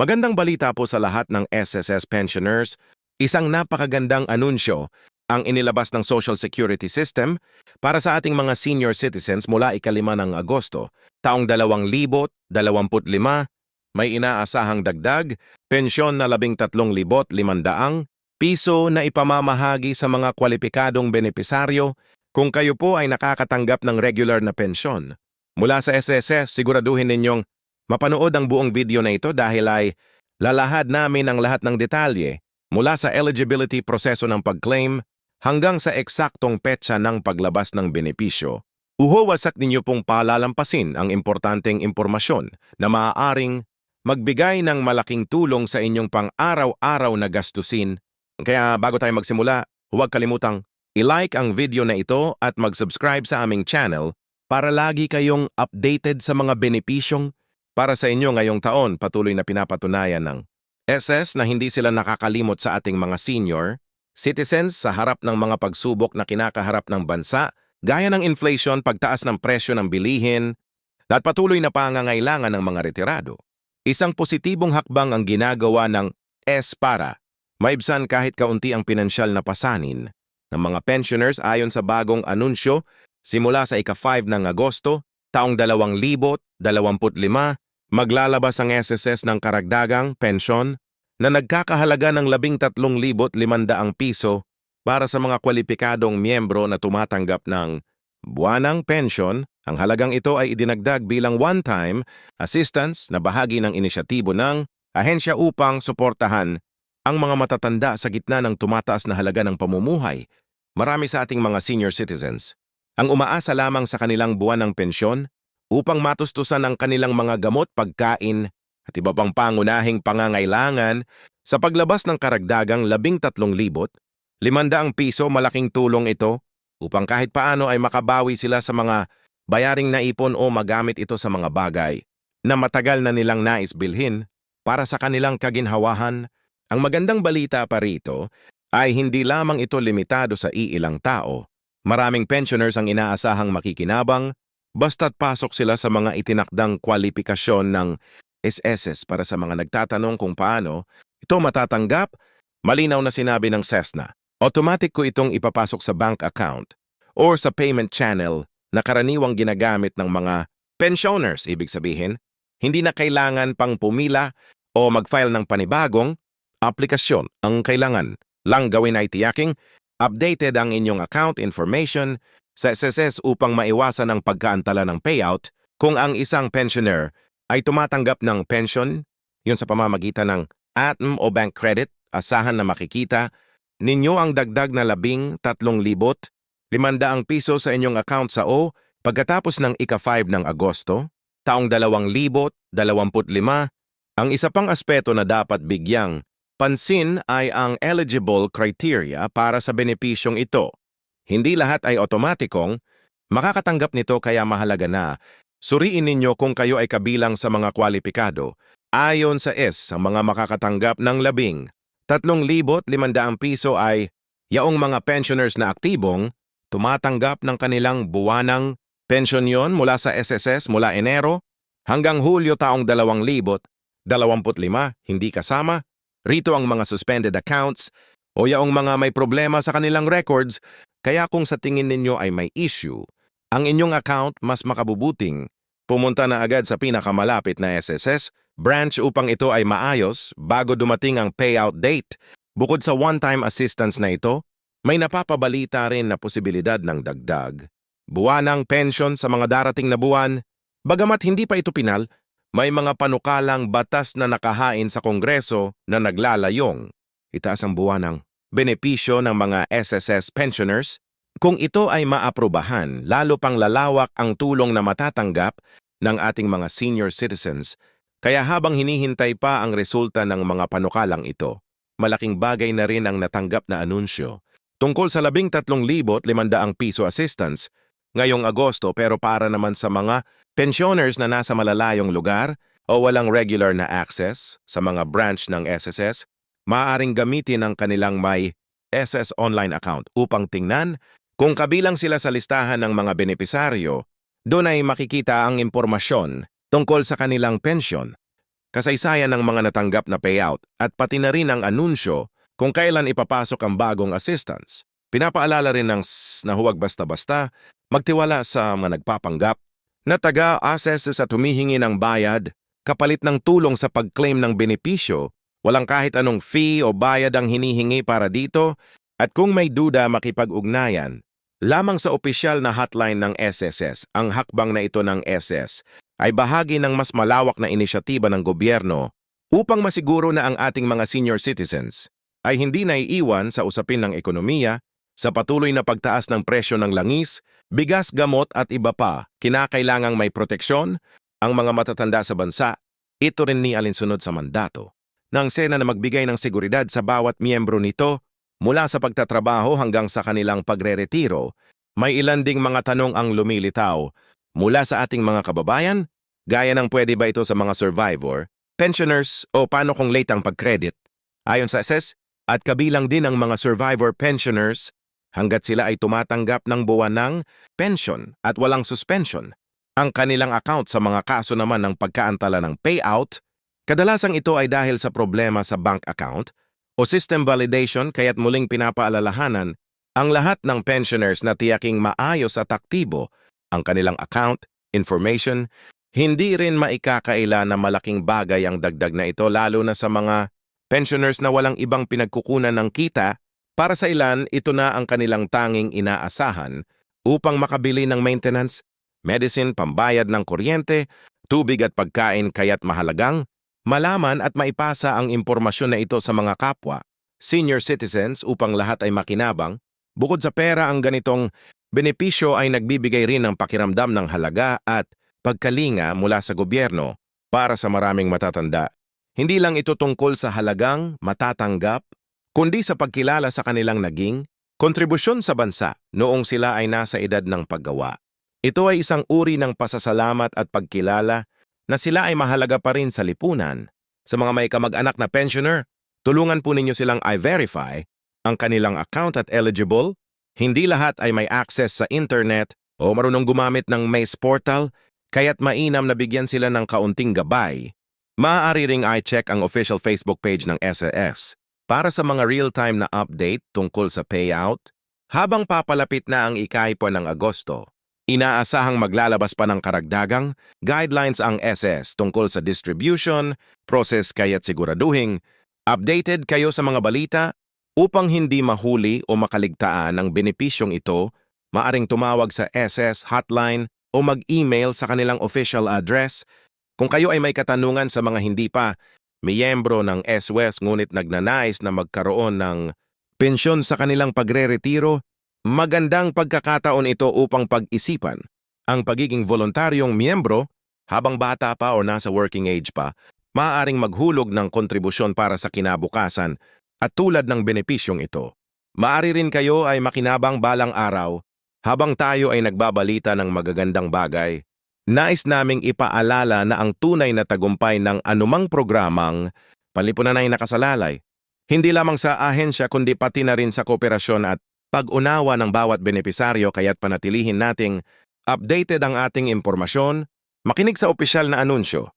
Magandang balita po sa lahat ng SSS pensioners. Isang napakagandang anunsyo ang inilabas ng Social Security System para sa ating mga senior citizens mula ikalima ng Agosto, taong 2025, may inaasahang dagdag, pensyon na 13,500 piso na ipamamahagi sa mga kwalipikadong benepisaryo kung kayo po ay nakakatanggap ng regular na pensyon. Mula sa SSS, siguraduhin ninyong mapanood ang buong video na ito dahil ay lalahad namin ang lahat ng detalye mula sa eligibility proseso ng pag-claim hanggang sa eksaktong petsa ng paglabas ng benepisyo. Uhuwasak ninyo pong palalampasin ang importanteng impormasyon na maaaring magbigay ng malaking tulong sa inyong pang-araw-araw na gastusin. Kaya bago tayo magsimula, huwag kalimutang i-like ang video na ito at mag-subscribe sa aming channel para lagi kayong updated sa mga benepisyong para sa inyo ngayong taon patuloy na pinapatunayan ng SS na hindi sila nakakalimot sa ating mga senior citizens sa harap ng mga pagsubok na kinakaharap ng bansa gaya ng inflation, pagtaas ng presyo ng bilihin, at patuloy na pangangailangan ng mga retirado. Isang positibong hakbang ang ginagawa ng S para maibsan kahit kaunti ang pinansyal na pasanin ng mga pensioners ayon sa bagong anunsyo simula sa ika-5 ng Agosto, taong 2025, maglalabas ang SSS ng karagdagang pensyon na nagkakahalaga ng 13,500 piso para sa mga kwalipikadong miyembro na tumatanggap ng buwanang pensyon. Ang halagang ito ay idinagdag bilang one-time assistance na bahagi ng inisyatibo ng ahensya upang suportahan ang mga matatanda sa gitna ng tumataas na halaga ng pamumuhay. Marami sa ating mga senior citizens ang umaasa lamang sa kanilang buwan ng pensyon upang matustusan ang kanilang mga gamot, pagkain at iba pang pangunahing pangangailangan sa paglabas ng karagdagang 13,500 piso malaking tulong ito upang kahit paano ay makabawi sila sa mga bayaring naipon o magamit ito sa mga bagay na matagal na nilang nais bilhin para sa kanilang kaginhawahan. Ang magandang balita pa rito ay hindi lamang ito limitado sa iilang tao. Maraming pensioners ang inaasahang makikinabang basta't pasok sila sa mga itinakdang kwalipikasyon ng SSS para sa mga nagtatanong kung paano ito matatanggap, malinaw na sinabi ng CESNA. Automatic ko itong ipapasok sa bank account or sa payment channel na karaniwang ginagamit ng mga pensioners, ibig sabihin, hindi na kailangan pang pumila o mag-file ng panibagong aplikasyon. Ang kailangan lang gawin ay tiyaking updated ang inyong account information sa SSS upang maiwasan ang pagkaantala ng payout kung ang isang pensioner ay tumatanggap ng pension, yun sa pamamagitan ng ATM o bank credit, asahan na makikita ninyo ang dagdag na labing tatlong libot, limandaang piso sa inyong account sa O pagkatapos ng ika-5 ng Agosto, taong dalawang libot, dalawamput lima, ang isa pang aspeto na dapat bigyang pansin ay ang eligible criteria para sa benepisyong ito. Hindi lahat ay otomatikong makakatanggap nito kaya mahalaga na Suriin ninyo kung kayo ay kabilang sa mga kwalipikado. Ayon sa S, ang mga makakatanggap ng labing 3,500 piso ay yaong mga pensioners na aktibong tumatanggap ng kanilang buwanang pensyon mula sa SSS mula Enero hanggang Hulyo taong 2025, hindi kasama. Rito ang mga suspended accounts o yaong mga may problema sa kanilang records, kaya kung sa tingin ninyo ay may issue, ang inyong account mas makabubuting, pumunta na agad sa pinakamalapit na SSS branch upang ito ay maayos bago dumating ang payout date. Bukod sa one-time assistance na ito, may napapabalita rin na posibilidad ng dagdag. Buwanang pension sa mga darating na buwan, bagamat hindi pa ito pinal, may mga panukalang batas na nakahain sa Kongreso na naglalayong. Itaas ang buwanang benepisyo ng mga SSS pensioners kung ito ay maaprubahan, lalo pang lalawak ang tulong na matatanggap ng ating mga senior citizens, kaya habang hinihintay pa ang resulta ng mga panukalang ito, malaking bagay na rin ang natanggap na anunsyo. Tungkol sa 13,500 piso assistance ngayong Agosto pero para naman sa mga pensioners na nasa malalayong lugar o walang regular na access sa mga branch ng SSS, maaaring gamitin ang kanilang may SS online account upang tingnan kung kabilang sila sa listahan ng mga benepisaryo, doon ay makikita ang impormasyon tungkol sa kanilang pensyon. kasaysayan ng mga natanggap na payout at pati na rin ang anunsyo kung kailan ipapasok ang bagong assistance. Pinapaalala rin ng na huwag basta-basta magtiwala sa mga nagpapanggap na taga-assess sa tumihingi ng bayad kapalit ng tulong sa pag-claim ng benepisyo, walang kahit anong fee o bayad ang hinihingi para dito at kung may duda makipag-ugnayan, lamang sa opisyal na hotline ng SSS, ang hakbang na ito ng SS ay bahagi ng mas malawak na inisyatiba ng gobyerno upang masiguro na ang ating mga senior citizens ay hindi naiiwan sa usapin ng ekonomiya sa patuloy na pagtaas ng presyo ng langis, bigas, gamot at iba pa, kinakailangang may proteksyon ang mga matatanda sa bansa. Ito rin ni alinsunod sa mandato ng Sena na magbigay ng seguridad sa bawat miyembro nito mula sa pagtatrabaho hanggang sa kanilang pagre-retiro. May ilan ding mga tanong ang lumilitaw mula sa ating mga kababayan, gaya ng pwede ba ito sa mga survivor, pensioners o paano kung late ang pag-credit. Ayon sa SS, at kabilang din ang mga survivor pensioners hanggat sila ay tumatanggap ng buwan ng pension at walang suspension. Ang kanilang account sa mga kaso naman ng pagkaantala ng payout, kadalasang ito ay dahil sa problema sa bank account o system validation kaya't muling pinapaalalahanan ang lahat ng pensioners na tiyaking maayos at aktibo ang kanilang account, information, hindi rin maikakaila na malaking bagay ang dagdag na ito lalo na sa mga pensioners na walang ibang pinagkukunan ng kita para sa ilan, ito na ang kanilang tanging inaasahan upang makabili ng maintenance, medicine, pambayad ng kuryente, tubig at pagkain kaya't mahalagang malaman at maipasa ang impormasyon na ito sa mga kapwa, senior citizens upang lahat ay makinabang. Bukod sa pera, ang ganitong benepisyo ay nagbibigay rin ng pakiramdam ng halaga at pagkalinga mula sa gobyerno para sa maraming matatanda. Hindi lang ito tungkol sa halagang matatanggap kundi sa pagkilala sa kanilang naging kontribusyon sa bansa noong sila ay nasa edad ng paggawa. Ito ay isang uri ng pasasalamat at pagkilala na sila ay mahalaga pa rin sa lipunan. Sa mga may kamag-anak na pensioner, tulungan po ninyo silang i-verify ang kanilang account at eligible. Hindi lahat ay may access sa internet o marunong gumamit ng Maze Portal, kaya't mainam na bigyan sila ng kaunting gabay. Maaari ring i-check ang official Facebook page ng SAS para sa mga real-time na update tungkol sa payout, habang papalapit na ang ikaipo ng Agosto, inaasahang maglalabas pa ng karagdagang guidelines ang SS tungkol sa distribution, process kaya't siguraduhin, updated kayo sa mga balita upang hindi mahuli o makaligtaan ng benepisyong ito, maaring tumawag sa SS hotline o mag-email sa kanilang official address. Kung kayo ay may katanungan sa mga hindi pa miyembro ng SWES ngunit nagnanais na magkaroon ng pensyon sa kanilang pagre-retiro, magandang pagkakataon ito upang pag-isipan ang pagiging voluntaryong miyembro habang bata pa o nasa working age pa, maaaring maghulog ng kontribusyon para sa kinabukasan at tulad ng benepisyong ito. Maari rin kayo ay makinabang balang araw habang tayo ay nagbabalita ng magagandang bagay Nais naming ipaalala na ang tunay na tagumpay ng anumang programang palipunan ay nakasalalay, hindi lamang sa ahensya kundi pati na rin sa kooperasyon at pag-unawa ng bawat benepisaryo kaya't panatilihin nating updated ang ating impormasyon, makinig sa opisyal na anunsyo,